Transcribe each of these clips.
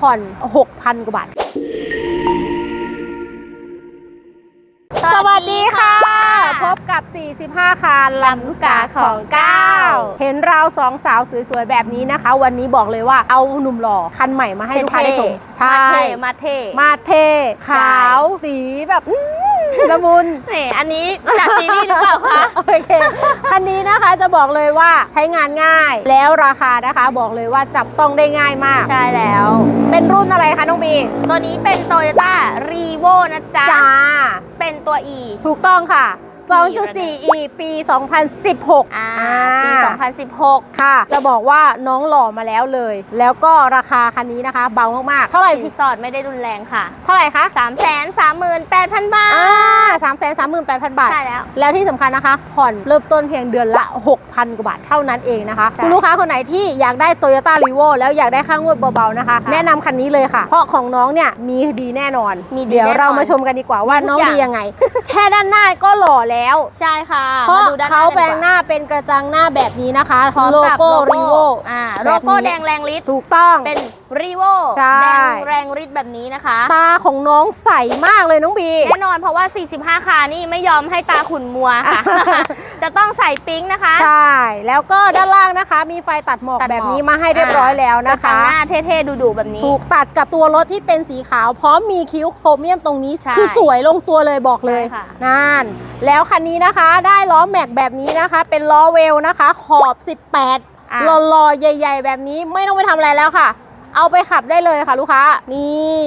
ผ่อน 6,000 กว่าบาท สวัสดีค่ะ กับ 45 คารลำลูกกาของก้าวเห็นเราสองสาวสวยๆ แบบนี้นะคะ วันนี้บอกเลยว่าเอาหนุ่มหล่อคันใหม่มาให้ลูกค้าได้ชมใช่มาเท่มาเท่มาเทใช่ขาวสีแบบอื้อละมุนนี่อันนี้จากซีรีส์หรือเปล่าคะ โอเค คันนี้นะคะจะบอกเลยว่าใช้งานง่าย แล้วราคานะคะบอกเลยว่าจับต้องได้ง่ายมาก ใช่แล้ว เป็นรุ่นอะไรคะน้องบี ตัวนี้เป็น t o y ยต้ารีโวนะจ๊ะจ้าเป็นตัว E ถูกต้องค่ะ 2.4e ปี 2016 อ่าอ่าปี 2016 ค่ะ จะบอกว่าน้องหล่อมาแล้วเลย แล้วก็ราคาคันนี้นะคะ เบามากๆ เท่าไหร่สินพี่สอดไม่ได้รุนแรงค่ะ เท่าไหร่คะ3 3 8 0 0 0 บาทอ่าสามแสนสามหมื่นแปดพันบาท ใช่แล้ว แล้วที่สำคัญนะคะ ผ่อนเริ่มต้นเพียงเดือนละ 6,000 กว่าบาทเท่านั้นเองนะคะใช่คุณลูกค้าคนไหนที่อยากได้ Toyota r e v o แล้วอยากได้ค่างวดเบาๆนะคะค่ะแนะนำคันนี้เลยค่ะ เพราะของน้องเนี่ยมีดีแน่นอน มีดีเดี๋ยวแน่นอนเรามาชมกันดีกว่าว่ามีทุกน้องอย่างดียังไง แค่ด้านหน้าก็หล่อแล้ว ใช่ค่ะเพราะมาดูด้านหเขาน้าแปลงกัหน้าเป็นกระจังหน้าแบบนี้นะคะพร้อมโลกับโก้รีโวอ่าแบบนี้โลโก้แดงแรงฤทธิ์ถูกต้องเป็นรีโวใช่ แดงแรงฤทธิ์แบบนี้นะคะ ตาของน้องใสมากเลยน้องบี แน่นอนเพราะว่า 45 คานี่ไม่ยอมให้ตาขุ่นมัวค่ะ จะต้องใส่ปิ๊งนะคะ ใช่ แล้วก็ด้านล่างนะคะ มีไฟตัดหมอกตัดหมอก แบบนี้มาให้เรียบร้อยแล้วกระนะจัคะงหน้าเท่ๆดุๆแบบนี้ ถูกตัดกับตัวรถที่เป็นสีขาว พร้อมมีคิ้วโครเมียมตรงนี้ ใช่คือสวยลงตัวเลยบอกเลยใช่ค่ะ นั่นแล้วคันนี้นะคะได้ล้อแม็กแบบนี้นะคะ เป็นล้อเวลนะคะ ขอบ 18 อะ หล่อๆ ใหญ่ ๆ แบบนี้ไม่ต้องไปทำอะไรแล้วค่ะ เอาไปขับได้เลยค่ะลูกค้า นี่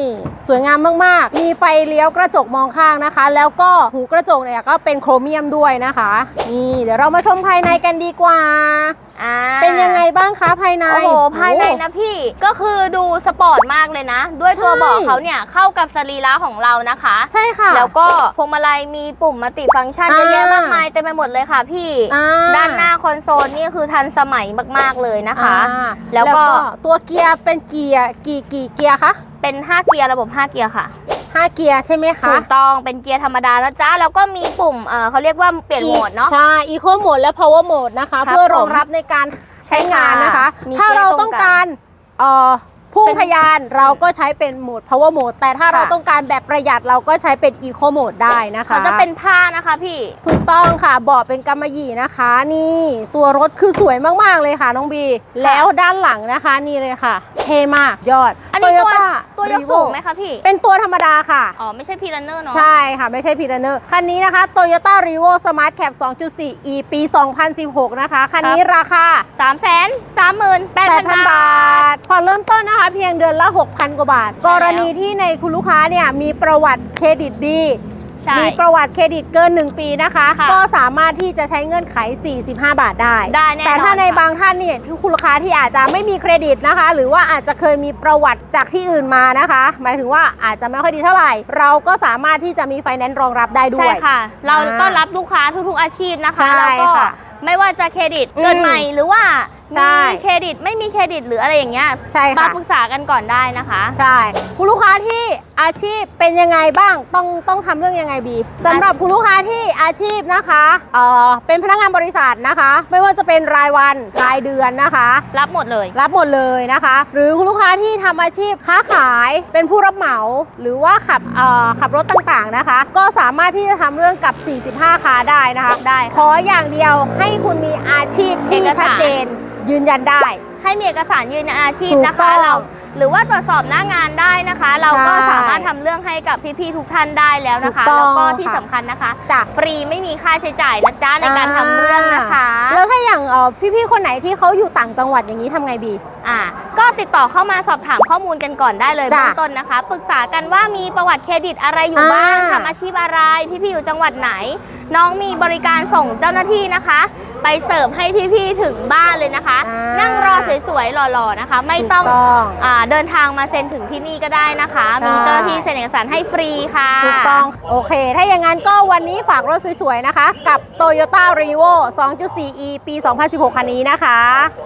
สวยงามมากๆ มีไฟเลี้ยวกระจกมองข้างนะคะ แล้วก็หูกระจกเนี่ยก็เป็นโครเมียมด้วยนะคะ นี่เดี๋ยวเรามาชมภายในกันดีกว่า อ่าเป็นยังไงบ้างคะภายใน โอ้โหภายในนะพี่ก็คือดูสปอร์ตมากเลยนะ ด้วยตัวใช่ เบาะเขาเนี่ยเข้ากับสรีระของเรานะคะ ใช่ค่ะ แล้วก็พวงมาลัยมีปุ่มมัลติฟังก์ชันอ่า เยอะแยะมากมายเต็มไปหมดเลยค่ะพี่ อ่าด้านหน้าคอนโซลนี่คือทันสมัยมาก ๆ เลยนะคะ อ่าแล้วก็ ตัวเกียร์เป็นเกียร์กี่กี่เกียร์คะเป็น 5 เกียร์ระบบ 5 เกียร์ค่ะ ห้าเกียร์ใช่ไหมคะถูกต้องเป็นเกียร์ธรรมดานะจ๊ะแล้วก็มีปุ่มเออเขาเรียกว่าเปลี่ยนโหมดเนาะใช่ Eco Mode และ Power Mode นะคะครับเพื่อรองรับในการใช้งานนะคะมีถ้าเราเกียร์ตรงต้องการเอ่อพุ่งเป็นทะยานเราก็ใช้เป็นโหมด Power Mode แต่ถ้าค่ะเราต้องการแบบประหยัดเราก็ใช้เป็น Eco Mode ได้นะคะเขาจะเป็นผ้านะคะพี่ ถูกต้องค่ะเบาะเป็นกำมะหยี่นะคะ นี่ตัวรถคือสวยมาก ๆ เลยค่ะน้องบี แล้วด้านหลังนะคะนี่เลยค่ะ เท่มากยอดอันนี้ตัว Toyota ตัวยก Revo สูงไหมคะพี่ เป็นตัวธรรมดาค่ะ อ๋อ ไม่ใช่พีรันเนอร์เนาะ ใช่ค่ะ ไม่ใช่พีรันเนอร์ คันนี้นะคะ Toyota r e v o Smart Cap 2.4e ปี 2016 นะคะ คันนี้ราคาสามแสนสามหมื่นแปดพัน8,000 บาบาททผ่อนเริ่มต้นนะคะ เพียงเดือนละ 6,000 กว่าบาทใช่กรณีที่ในคุณลูกค้าเนี่ยมีประวัติเครดิตดี ใช่มีประวัติเครดิตเกิน 1 ปีนะคะ ค่ะก็สามารถที่จะใช้เงื่อนไข 45 บาทได้ได้แน่นอนแต่ถ้าในค่ะ บางท่านเนี่ยที่คุณลูกค้าที่อาจจะไม่มีเครดิตนะคะ หรือว่าอาจจะเคยมีประวัติจากที่อื่นมานะคะ หมายถึงว่าอาจจะไม่ค่อยดีเท่าไหร่ เราก็สามารถที่จะมีไฟแนนซ์รองรับได้ด้ใช่วย ค่ะ เราอ่าต้อนรับลูกค้าทุกๆอาชีพนะคะ ใช่แล้วก็ค่ะไม่ว่าจะเครดิตอืมเกินใหม่หรือว่าใช่ มีเครดิตไม่มีเครดิตหรืออะไรอย่างเงี้ยใช่มาค่ะ ปรึกษากันก่อนได้นะคะ ใช่ คุณลูกค้าที่ อาชีพเป็นยังไงบ้างต้องต้องทำเรื่องยังไงบีสำหรับคุณลูกค้าที่อาชีพนะคะเอ่อเป็นพนักงานบริษัทนะคะ ไม่ว่าจะเป็นรายวันรายเดือนนะคะ รับหมดเลย รับหมดเลยนะคะ หรือคุณลูกค้าที่ทำอาชีพค้าขายเป็นผู้รับเหมา หรือว่าขับเอ่อขับรถต่างๆนะคะ ก็สามารถที่จะทำเรื่องกับ 45คาได้นะคะ ได้ขออย่างเดียวให้คุณมีอาชีพที่เอกสาร ชัดเจนยืนยันได้ ให้มีเอกสารยืนยันอาชีพถูกนะต้คะอง เรา หรือว่าตรวจสอบหน้างานได้นะคะ เราก็ใช่สามารถทำเรื่องให้กับพี่ๆทุกท่านได้แล้วนะคะถูกต้องแล้วก็ที่ค่ะสำคัญนะคะจ้ะฟรีไม่มีค่าใช้จ่ายนะจ๊ะในการทำเรื่องนะคะ แล้วถ้าอย่างเอ่อพี่ๆคนไหนที่เขาอยู่ต่างจังหวัดอย่างนี้ทำไงบีอ่าก็ติดต่อเข้ามาสอบถามข้อมูลกันก่อนได้เลยจ้ะเบื้องต้นนะคะปรึกษากันว่ามีประวัติเครดิตอะไรอยู่บ้างอ่าทำอาชีพอะไร พี่ๆอยู่จังหวัดไหน น้องมีบริการส่งเจ้าหน้าที่นะคะ ไปเสิร์ฟให้พี่ๆถึงบ้านเลยนะคะ อ่านั่นั่งรอสวยๆหล่อๆนะคะ ไม่ต้องถูกต้องอ่าเดินทางมาเซ็นถึงที่นี่ก็ได้นะคะใช่มีเจ้าหน้าที่เซ็นเอกสารให้ฟรีค่ะ ถูกต้อง โอเค ถ้าอย่างนั้นก็วันนี้ฝากรถสวยๆ นะคะ กับ Toyota r e v o 2.4e ปี 2016 คันนี้นะคะ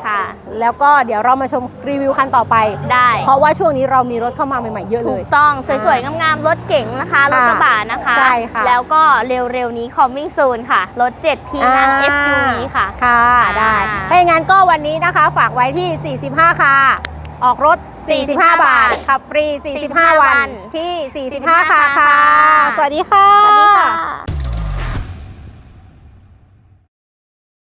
ค่ะ แล้วก็เดี๋ยวเรามาชมรีวิวคันต่อไป ได้ เพราะว่าช่วงนี้เรามีรถเข้ามาใหม่ๆ เยอะเลถูย กต้องสวยๆ งามๆ รถเก๋งนะคะ รถกระบะนะคะ ใช่ค่ะ แล้วก็เร็วๆ นี้ coming soon ค่ะ รถ 7 ที่นั่ง อ่า SUV ค่ะ ค่ะ ได้ อ่า ถ้าอย่างนั้นก็วันนี้นะคะ ฝากไว้ที่ 45 ค่ะ ออกรถ 45 45บาท ขับฟรี 45 45วันวันที่ 45 45ค่ะค่ะค่ะ สวัสดีค่ะ สวัสดีค่ะ